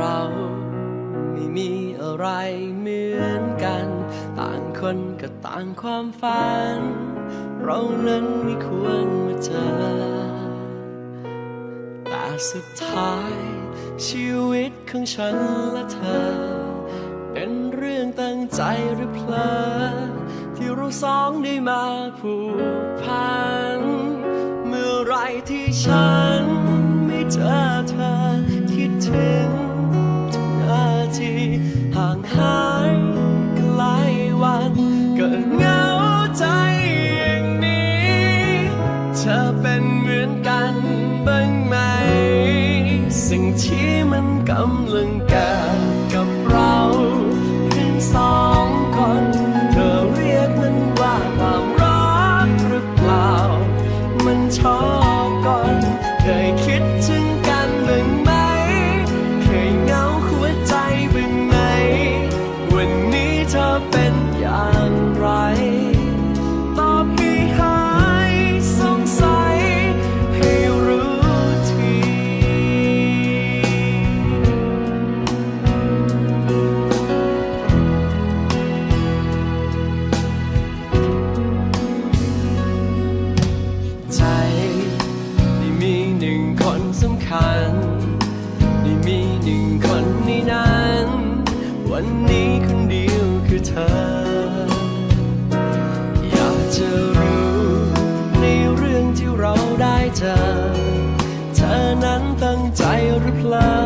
เราไม่มีอะไรเหมือนกัน ต่างคนก็ต่างความฝัน เรานั้นไม่ควรมาเจอ แต่สุดท้ายชีวิตของฉันและเธอ เป็นเรื่องตั้งใจหรือเพลอที่เราสองได้มาผูกพัน เมื่อไรที่ฉันไม่เจอเธอ สิ่งที่มันกำลังแก่ เจเธอนั้นตั้งใจหรือเปล่า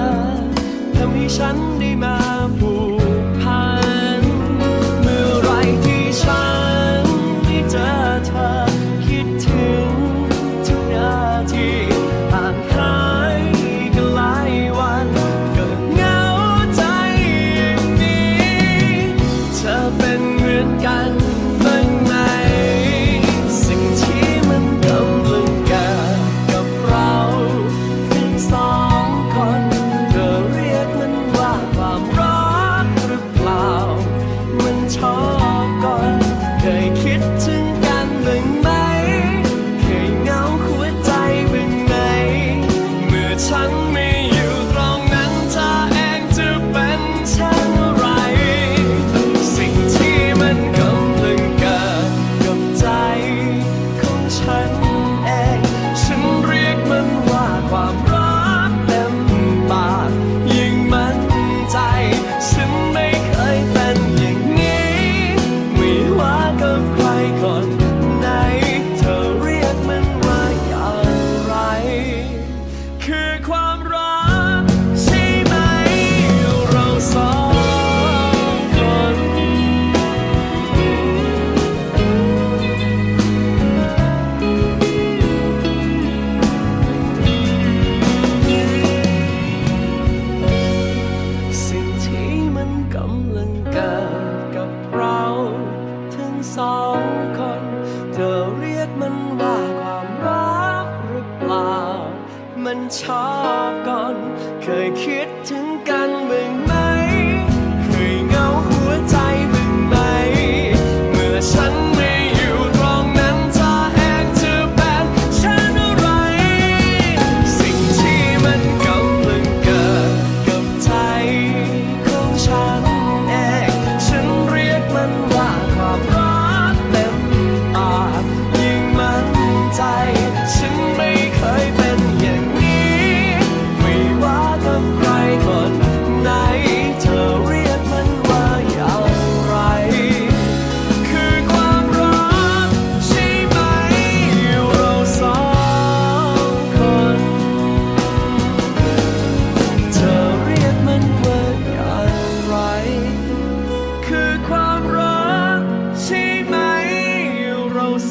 ทำให้ฉันได้มาพู ชอบก่อน เคยคิดถึงกันบ้าง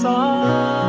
song.